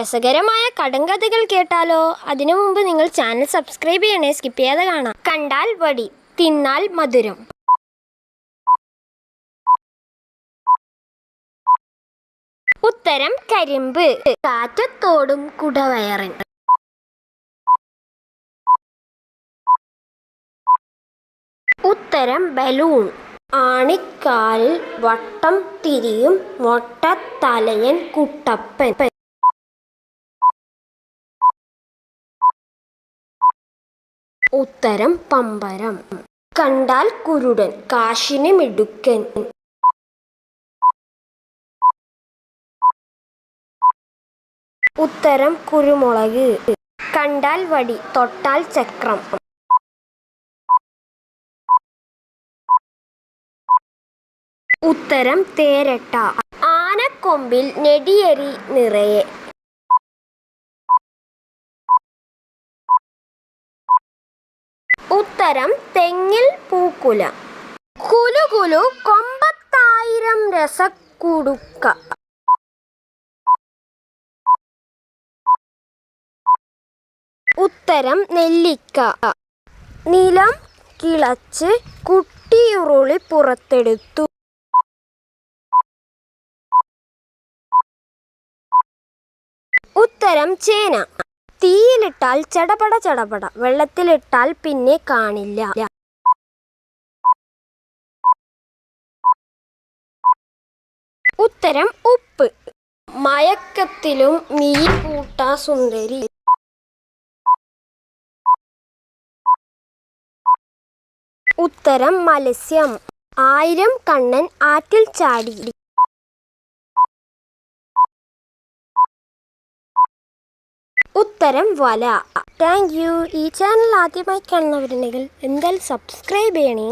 രസകരമായ കടങ്കഥകൾ കേട്ടാലോ? അതിനു മുമ്പ് നിങ്ങൾ ചാനൽ സബ്സ്ക്രൈബ് ചെയ്യണേ. സ്കിപ്പ് ചെയ്യാതെ കാണാം. കണ്ടാൽ വടി തിന്നാൽ മധുരം. ഉത്തരം കരിമ്പ്. കാറ്റത്തോടും കുടവയറൻ. ഉത്തരം ബലൂൺ. ആണിക്കാലിൽ വട്ടം തിരിയും മൊട്ടത്തലയൻ കുട്ടപ്പൻ. ഉത്തരം പമ്പരം. കണ്ടാൽ കുരുടൻ കാശിന് മിടുക്കൻ. ഉത്തരം കുരുമുളക്. കണ്ടാൽ വടി തൊട്ടാൽ ചക്രം. ഉത്തരം തേരട്ട. ആനക്കൊമ്പിൽ നെടിയരി നിറയെ. ഉത്തരം തെങ്ങിൽ പൂക്കുല. കുലുകുലു കൊമ്പത്തായിരം രസക്കുടുക്ക. ഉത്തരം നെല്ലിക്ക. നിലം കിളച്ച് കുട്ടിയുരുളി പുറത്തെടുത്തു. ഉത്തരം ചേന. തീയിലിട്ടാൽ ചടപട ചടപട. വെള്ളത്തിലിട്ടാൽ പിന്നെ കാണില്ല. ഉത്തരം ഉപ്പ്. മയക്കത്തിലും മീൻ കൂട്ട സുന്ദരി. ഉത്തരം മത്സ്യം. ആയിരം കണ്ണൻ ആറ്റിൽ ചാടി. ഉത്തരം വല. താങ്ക് യു ഈ ചാനൽ ആദ്യമായി കാണുന്നവരുണ്ടെങ്കിൽ എന്തായാലും സബ്സ്ക്രൈബ് ചെയ്യണേ.